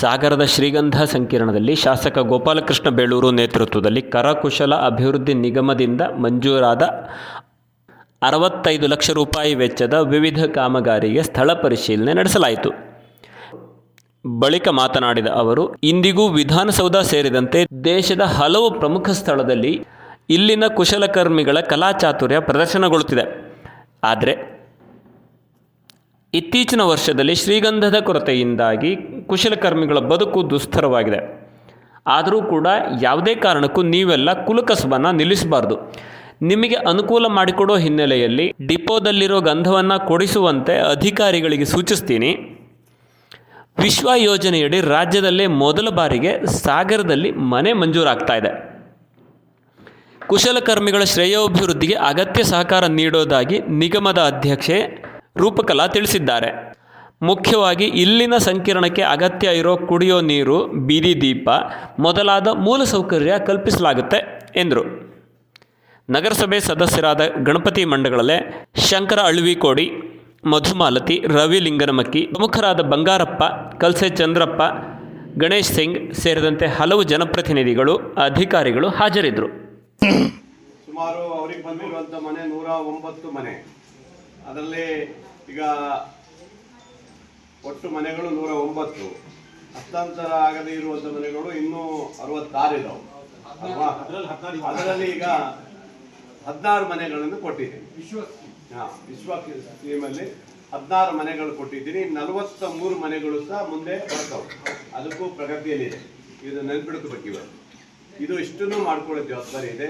ಸಾಗರದ ಶ್ರೀಗಂಧ ಸಂಕೀರ್ಣದಲ್ಲಿ ಶಾಸಕ ಗೋಪಾಲಕೃಷ್ಣ ಬೇಳೂರು ನೇತೃತ್ವದಲ್ಲಿ ಕರಕುಶಲ ಅಭಿವೃದ್ಧಿ ನಿಗಮದಿಂದ ಮಂಜೂರಾದ ಅರವತ್ತೈದು ಲಕ್ಷ ರೂಪಾಯಿ ವೆಚ್ಚದ ವಿವಿಧ ಕಾಮಗಾರಿಗೆ ಸ್ಥಳ ಪರಿಶೀಲನೆ ನಡೆಸಲಾಯಿತು. ಬಳಿಕ ಮಾತನಾಡಿದ ಅವರು, ಇಂದಿಗೂ ವಿಧಾನಸೌಧ ಸೇರಿದಂತೆ ದೇಶದ ಹಲವು ಪ್ರಮುಖ ಸ್ಥಳದಲ್ಲಿ ಇಲ್ಲಿನ ಕುಶಲಕರ್ಮಿಗಳ ಕಲಾಚಾತುರ್ಯ ಪ್ರದರ್ಶನಗೊಳ್ಳುತ್ತಿದೆ. ಆದರೆ, ಇತ್ತೀಚಿನ ವರ್ಷದಲ್ಲಿ ಶ್ರೀಗಂಧದ ಕೊರತೆಯಿಂದಾಗಿ ಕುಶಲಕರ್ಮಿಗಳ ಬದುಕು ದುಸ್ತರವಾಗಿದೆ. ಆದರೂ ಕೂಡ ಯಾವುದೇ ಕಾರಣಕ್ಕೂ ನೀವೆಲ್ಲ ಕುಲಕಸಬನ್ನು ನಿಲ್ಲಿಸಬಾರ್ದು. ನಿಮಗೆ ಅನುಕೂಲ ಮಾಡಿಕೊಡೋ ಹಿನ್ನೆಲೆಯಲ್ಲಿ ಡಿಪೋದಲ್ಲಿರೋ ಗಂಧವನ್ನು ಕೊಡಿಸುವಂತೆ ಅಧಿಕಾರಿಗಳಿಗೆ ಸೂಚಿಸ್ತೀನಿ. ವಿಶ್ವ ಯೋಜನೆಯಡಿ ರಾಜ್ಯದಲ್ಲೇ ಮೊದಲ ಬಾರಿಗೆ ಸಾಗರದಲ್ಲಿ ಮನೆ ಮಂಜೂರಾಗ್ತಾ ಇದೆ. ಕುಶಲಕರ್ಮಿಗಳ ಶ್ರೇಯೋಭಿವೃದ್ಧಿಗೆ ಅಗತ್ಯ ಸಹಕಾರ ನೀಡೋದಾಗಿ ನಿಗಮದ ಅಧ್ಯಕ್ಷೆ ರೂಪಕಲಾ ತಿಳಿಸಿದ್ದಾರೆ. ಮುಖ್ಯವಾಗಿ ಇಲ್ಲಿನ ಸಂಕೀರ್ಣಕ್ಕೆ ಅಗತ್ಯ ಇರೋ ಕುಡಿಯೋ ನೀರು, ಬೀದಿ ದೀಪ ಮೊದಲಾದ ಮೂಲಸೌಕರ್ಯ ಕಲ್ಪಿಸಲಾಗುತ್ತೆ ಎಂದರು. ನಗರಸಭೆ ಸದಸ್ಯರಾದ ಗಣಪತಿ ಮಂಡಗಳಲ್ಲೇ ಶಂಕರ ಅಳ್ವಿಕೋಡಿ, ಮಧುಮಾಲತಿ, ರವಿ ಲಿಂಗನಮಕ್ಕಿ, ಪ್ರಮುಖರಾದ ಬಂಗಾರಪ್ಪ, ಕಲ್ಸೆ ಚಂದ್ರಪ್ಪ, ಗಣೇಶ್ ಸಿಂಗ್ ಸೇರಿದಂತೆ ಹಲವು ಜನಪ್ರತಿನಿಧಿಗಳು, ಅಧಿಕಾರಿಗಳು ಹಾಜರಿದ್ದರು. ಸುಮಾರು ಅವರಿಗೆ ಬಂದಿರುವಂಥ ಮನೆ ನೂರ ಒಂಬತ್ತು ಮನೆ. ಅದರಲ್ಲಿ ಈಗ ಒಟ್ಟು ಮನೆಗಳು ನೂರ ಒಂಬತ್ತು. ಹಸ್ತಾಂತರ ಆಗದೇ ಇರುವಂತ ಮನೆಗಳು ಇನ್ನೂ ಅರವತ್ತಾರು ಅಲ್ವಾ? ಅದರಲ್ಲಿ ಈಗ ಹದಿನಾರು ಮನೆಗಳನ್ನು ಕೊಟ್ಟಿದ್ದೀನಿ. ವಿಶ್ವ ಸ್ಕೀಮಲ್ಲಿ ಹದಿನಾರು ಮನೆಗಳು ಕೊಟ್ಟಿದ್ದೀನಿ. ನಲವತ್ತ ಮೂರು ಮನೆಗಳು ಸಹ ಮುಂದೆ ಬರ್ತವೆ. ಅದಕ್ಕೂ ಪ್ರಗತಿಯಲ್ಲಿದೆ. ಇದು ಬಗ್ಗೆ ಇವರು ಇದು ಇಷ್ಟನ್ನು ಮಾಡ್ಕೊಳ್ಳೋ ಜವಾಬ್ದಾರಿ ಇದೆ.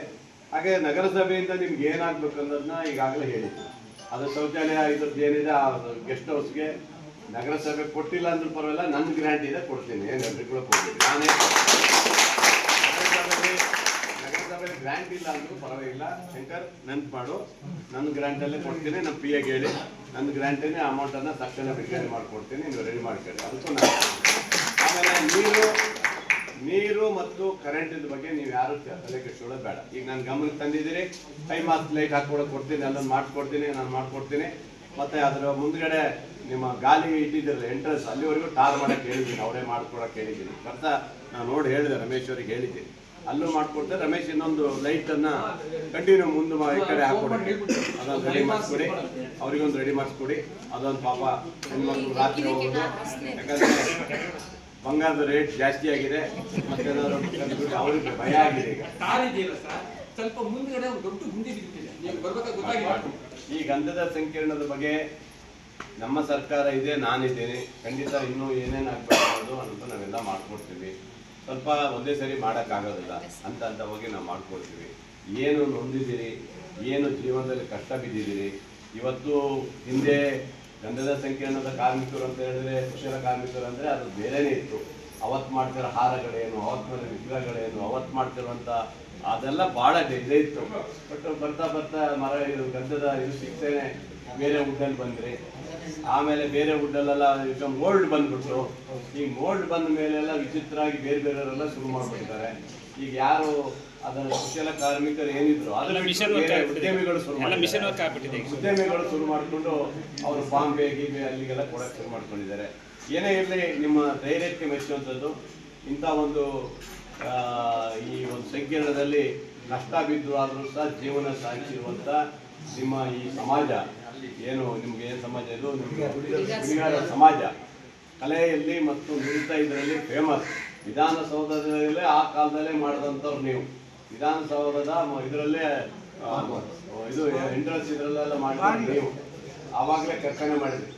ಹಾಗೆ ನಗರಸಭೆಯಿಂದ ನಿಮ್ಗೆ ಏನಾಗ್ಬೇಕು ಅನ್ನೋದನ್ನ ಈಗಾಗಲೇ ಹೇಳಿದ್ದೀನಿ. ಅದು ಶೌಚಾಲಯ ಇದ್ರದ್ದು ಏನಿದೆ, ಆ ಗೆಸ್ಟ್ ಹೌಸ್ಗೆ ನಗರಸಭೆ ಕೊಟ್ಟಿಲ್ಲ ಅಂದ್ರೂ ಪರವಾಗಿಲ್ಲ ನನ್ನ ಗ್ರ್ಯಾಂಟ್ ಇದೆ, ಕೊಡ್ತೀನಿ. ಏನಾದ್ರೂ ಕೂಡ ಕೊಡ್ತೀನಿ. ನಾನೇ ನಗರಸಭೆ ಗ್ರ್ಯಾಂಟ್ ಇಲ್ಲ ಅಂದ್ರೂ ಪರವಾಗಿಲ್ಲ. ಶಂಕರ್ ನೆನ್ಪು ಮಾಡು ನನ್ನ ಗ್ರ್ಯಾಂಟಲ್ಲೇ ಕೊಡ್ತೀನಿ ನಮ್ಮ ಪಿ ಎಗೆ ಹೇಳಿ. ನನ್ನ ಗ್ರ್ಯಾಂಟೇನೆ ಅಮೌಂಟನ್ನು ತಕ್ಷಣ ಬಿಡುಗಡೆ ಮಾಡಿಕೊಡ್ತೀನಿ, ನೀವು ರೆಡಿ ಮಾಡ್ಕೊಳ್ಳಿ. ಅದಕ್ಕೂ ನಾನು ಆಮೇಲೆ ನೀರು ನೀರು ಮತ್ತು ಕರೆಂಟಿನ ಬಗ್ಗೆ ನೀವು ಯಾರು ತಲೆ ಕೆಡಿಸ್ಕೊಳ್ಳೋದು ಬೇಡ. ಈಗ ನಾನು ಗಮನಕ್ಕೆ ತಂದಿದ್ದೀರಿ. ಟೈಮ್ ಮಾತು ಲೈಟ್ ಹಾಕೊಳಕ್ ಕೊಡ್ತೀನಿ ಅಲ್ಲೊಂದು ಮಾಡ್ಕೊಡ್ತೀನಿ, ನಾನು ಮಾಡ್ಕೊಡ್ತೀನಿ. ಮತ್ತೆ ಅದರ ಮುಂದ್ಗಡೆ ನಿಮ್ಮ ಗಾಲಿ ಇಟ್ಟಿದ್ದಿರಲ್ಲ ಎಂಟ್ರೆನ್ಸ್ ಅಲ್ಲಿವರೆಗೂ ಟಾರ್ ಮಾಡಕ್ಕೆ ಹೇಳಿದ್ದೀನಿ ಅವರೇ ಮಾಡ್ಕೊಡಕ್ಕೆ ಹೇಳಿದ್ದೀನಿ. ಬರ್ತಾ ನಾನು ನೋಡಿ ಹೇಳಿದೆ ರಮೇಶ್ ಅವ್ರಿಗೆ ಹೇಳಿದ್ದೀನಿ ಅಲ್ಲೂ ಮಾಡ್ಕೊಡ್ತೆ ರಮೇಶ್ ಇನ್ನೊಂದು ಲೈಟ್ ಅನ್ನ ಕಂಟಿನ್ಯೂ ಮುಂದೆ ಮಾ- ಈ ಕಡೆ ಹಾಕೊಡಿ. ಅದೊಂದು ರೆಡಿ ಮಾಡಿಸ್ಕೊಡಿ ಅವ್ರಿಗೊಂದು ರೆಡಿ ಮಾಡಿಸ್ಕೊಡಿ ಅದೊಂದು ಪಾಪ ಹೆಣ್ಮಕ್ಳು ರಾತ್ರಿ ಹೋಗೋದು. ಯಾಕಂದ್ರೆ ಬಂಗಾರದ ರೇಟ್ ಜಾಸ್ತಿ ಆಗಿದೆ. ಮತ್ತೆ ಅವ್ರಿಗೆ ಭಯ ಆಗಿದೆ ಈಗ. ಸ್ವಲ್ಪ ಮುಂದ್ಗಡೆ ಒಂದು ದೊಡ್ಡ ಗುಂಡಿ ಬಿದ್ದಿದೆ. ನೀವು ಬರ್ಬೇಕಾದ್ರೆ ಗೊತ್ತಾಗಿಲ್ಲ. ಈ ಗಂಧದ ಸಂಕೀರ್ಣದ ಬಗ್ಗೆ ನಮ್ಮ ಸರ್ಕಾರ ಇದೆ, ನಾನಿದ್ದೇನೆ. ಖಂಡಿತ ಇನ್ನೂ ಏನೇನು ಆಗ್ಬೇಕು ಅಂತ ನಾವೆಲ್ಲ ಮಾಡ್ಕೊಡ್ತೀವಿ. ಸ್ವಲ್ಪ ಒಂದೇ ಸರಿ ಮಾಡೋಕ್ಕಾಗೋದಿಲ್ಲ ಅಂತ ಅಂತ ಹೋಗಿ ನಾವು ಮಾಡ್ಕೊಡ್ತೀವಿ. ಏನು ನೊಂದಿದ್ದೀರಿ? ಏನು ಜೀವನದಲ್ಲಿ ಕಷ್ಟ ಬಿದ್ದಿದ್ದೀರಿ? ಇವತ್ತು ಹಿಂದೆ ಗಂಧದ ಸಂಕೀರ್ಣದ ಕಾರ್ಮಿಕರು ಅಂತ ಹೇಳಿದ್ರೆ, ಕುಶಲ ಕಾರ್ಮಿಕರು ಅಂದರೆ ಅದು ಬೇರೆನೇ ಇತ್ತು. ಅವತ್ತು ಮಾಡ್ತಿರೋ ಹಾರಗಳೇನು, ಅವತ್ತು ಮಾಡಿದ ವಿಗ್ರಹಗಳೇನು, ಅವತ್ತು ಮಾಡ್ತಿರುವಂಥ ಅದೆಲ್ಲ ಬಹಳ ಇದೇ ಇತ್ತು. ಬಟ್ ಬರ್ತಾ ಬರ್ತಾ ಮರ ಇದು ಗಂಧದ ಇದು ಸಿಗ್ತೇನೆ. ಬೇರೆ ವುಡ್ಡಲ್ಲಿ ಬಂದ್ರಿ. ಆಮೇಲೆ ಬೇರೆ ವುಡ್ಡಲ್ಲೆಲ್ಲ ಈಗ ಮೋಲ್ಡ್ ಬಂದ್ಬಿಟ್ರು ಈ ಮೋಲ್ಡ್ ಬಂದ ಮೇಲೆಲ್ಲ ವಿಚಿತ್ರವಾಗಿ ಬೇರೆ ಬೇರೆಯವರೆಲ್ಲ ಶುರು ಮಾಡ್ಬಿಡ್ತಾರೆ. ಈಗ ಯಾರು ಅದರ ಕುಶಲ ಕಾರ್ಮಿಕರು ಏನಿದ್ರು ಉದ್ಯಮಿಗಳು ಶುರು. ಉದ್ಯಮಿಗಳು ಶುರು ಮಾಡಿಕೊಂಡು ಅವರು ಬಾಂಬೆ ಗೀಬೆ ಅಲ್ಲಿಗೆಲ್ಲ ಕೊಡಕ್ಕೆ ಶುರು ಮಾಡ್ಕೊಂಡಿದ್ದಾರೆ. ಏನೇ ಇರಲಿ ನಿಮ್ಮ ಧೈರ್ಯಕ್ಕೆ ಮೆಚ್ಚುವಂಥದ್ದು. ಇಂಥ ಒಂದು ಈ ಒಂದು ಸಂಕೀರ್ಣದಲ್ಲಿ ನಷ್ಟ ಬಿದ್ದು ಆದರೂ ಸಹ ಜೀವನ ಸಾಗಿಸಿರುವಂಥ ನಿಮ್ಮ ಈ ಸಮಾಜ. ಏನು ನಿಮ್ಗೆ ಏನು ಸಮಾಜ ಇದು? ನಿಮಗೆ ಸಮಾಜ. ಕಲೆಯಲ್ಲಿ ಮತ್ತು ನುರಿತ ಇದರಲ್ಲಿ ಫೇಮಸ್ ವಿಧಾನಸೌಧದಲ್ಲೇ ಆ ಕಾಲದಲ್ಲೇ ಮಾಡಿದಂಥವ್ರು ನೀವು. ವಿಧಾನಸೌಧದ ಇದರಲ್ಲೇ ಇದು, ಎಂಟ್ರೆನ್ಸ್ ಇದರಲ್ಲೆಲ್ಲ ಮಾಡಿದ್ರು ನೀವು. ಆವಾಗಲೇ ಕರ್ಕಣೆ ಮಾಡಿದ್ರಿ.